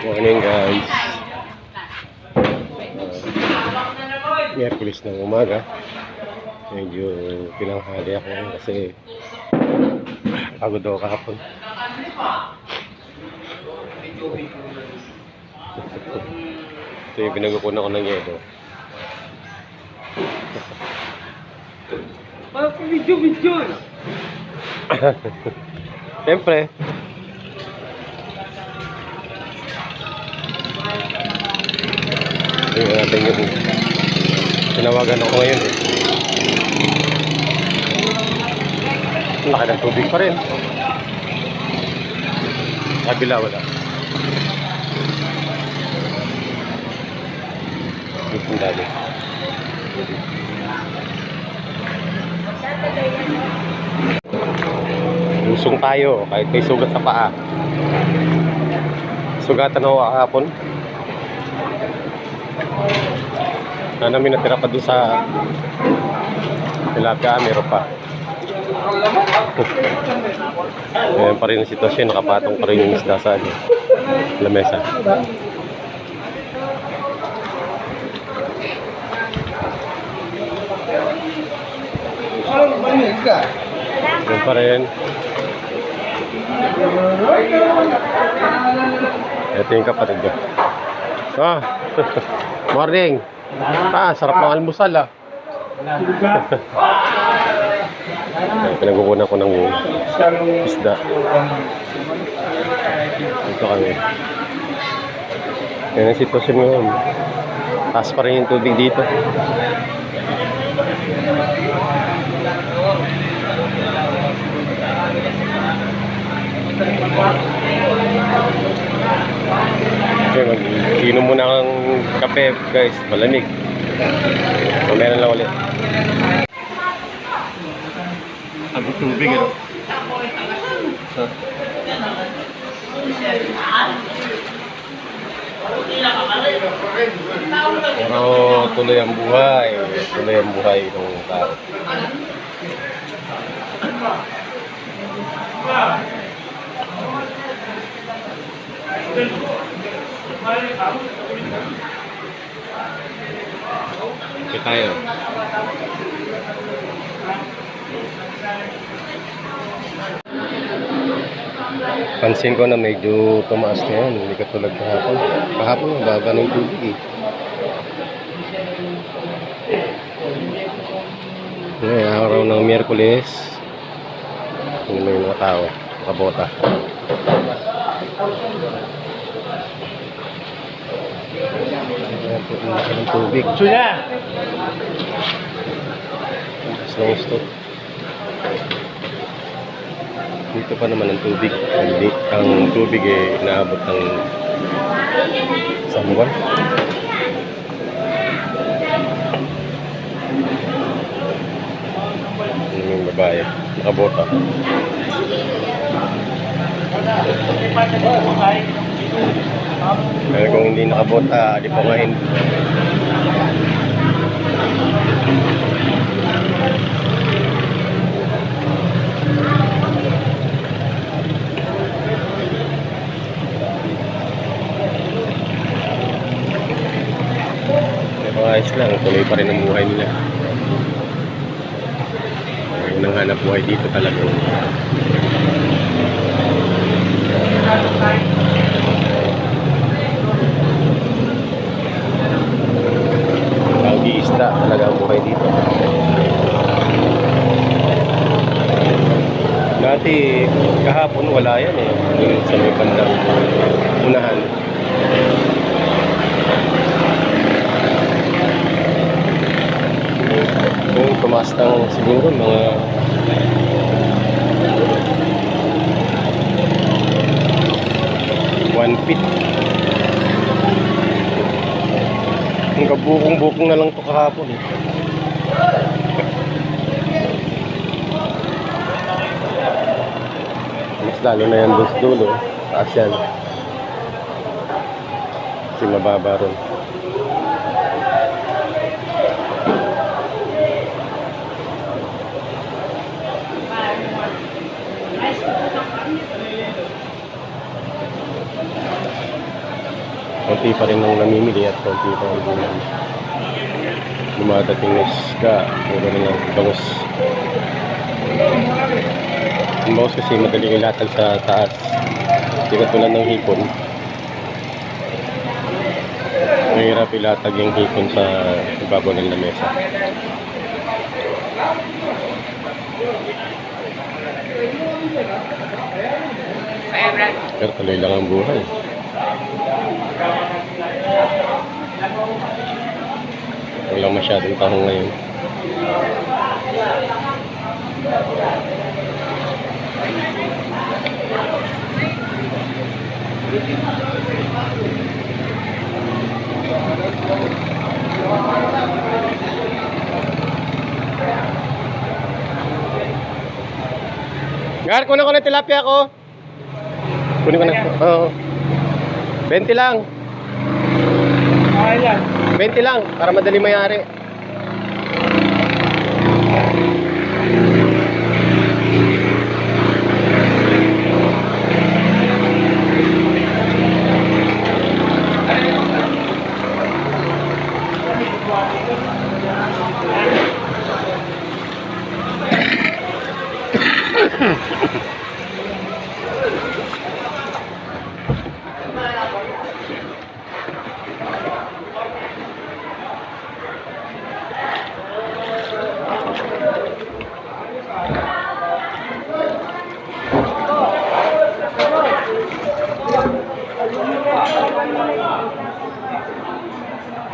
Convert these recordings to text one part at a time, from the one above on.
Morning guys. Uh, Miyerkules ng umaga. Medyo pinanghali ako kasi pagod ako kahapon. Ito yung pinagukunan ko ng yelo. Parang video video. Siyempre. Tingnan natin yung tinawagan ako ngayon eh. Laki ng tubig pa rin. Kabila wala. Ang dali. Lusong tayo kahit may sugat sa paa. Sugatan ako kahapon. Na namin natira pa doon sa tilapia, meron pa. Ayan pa rin ang sitwasyon, nakapatong pa rin yung isda sa ano, lamesa. Ayan pa rin. Ito yung kapatid ko. Ah, morning. Ah, sarap ng almusal ah. Ay, pinagkukunan ko ng isda. Ito kami. Yan ang sitwasyon ngayon. Taas pa rin yung tubig dito. Okay, mag-inom muna ng kape, guys. Malamig. Mamaya na lang ulit. Ang tubig, ano? So, pero tuloy ang buhay. Tuloy ang buhay ng tao. Okay tayo. Pansin ko na medyo tumaas na yan. Hindi katulad kahapon. Kahapon, mababa na yung tubig eh. Ngayon, araw ng Miyerkules. Ano may mga tao. Nakabota. Ayan ang laki ng tubig. Suya. Slow stop. Dito pa naman ang tubig. Hindi, ang tubig eh inaabot ng isang buwan. Ano yung babae? Nakabota. Pero kung hindi nakabota, di pa nga hindi. Pero ayos lang, tuloy pa rin ang buhay nila. Ang nanghanap buhay dito talaga. Pag-iisda talaga ang buhay dito. Dati, kahapon wala yan eh. Yung sa may bandang unahan. Kung tumaas ng siguro mga one feet. Ang kabukong-bukong na lang to kahapon eh. Lalo na yan doon sa dulo. Taas yan. Kasi mababa ron. konti pa rin ang namimili at konti pa rin ang dumadating na isda. Puro rin ang bangus. Ang bangus kasi madali ilatag sa taas. Hindi katulad ng hipon. Mahirap ilatag yung hipon sa ibabaw ng lamesa. Pero tuloy lang ang buhay. Wala masyadong tahong ngayon. Gar, kunin ko na tilapia ko. Kunin ko na. Oo. 20 lang. Okay lang. 20 lang para madali mayari.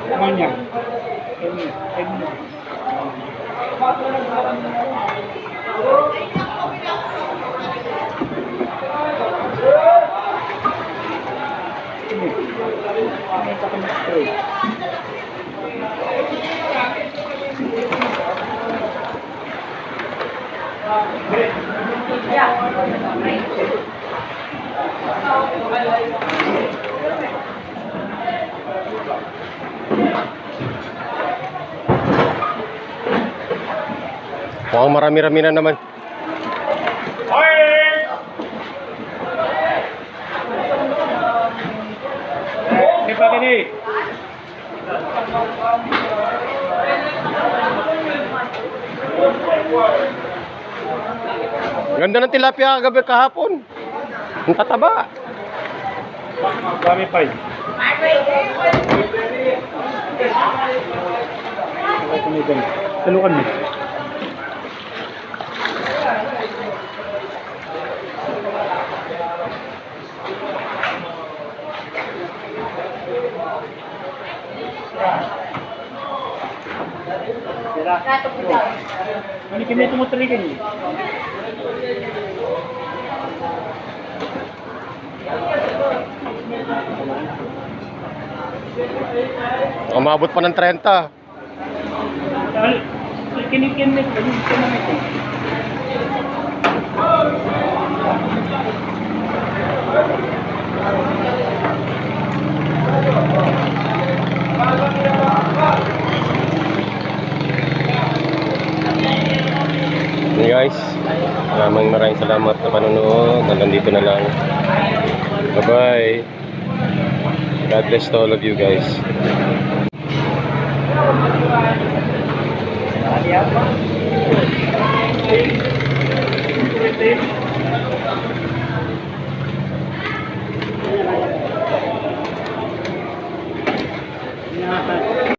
Naman yan. Ayun mo. Mukhang marami-rami na naman. Ganda ng tilapia kagabi kahapon. Ang tataba. Kami pa eh. Talukan mo. Ano kami tumuturikan niyo? Umabot pa ng 30. Kinikin mo, dito na lang. Bye-bye. God bless to all of you guys. Thank.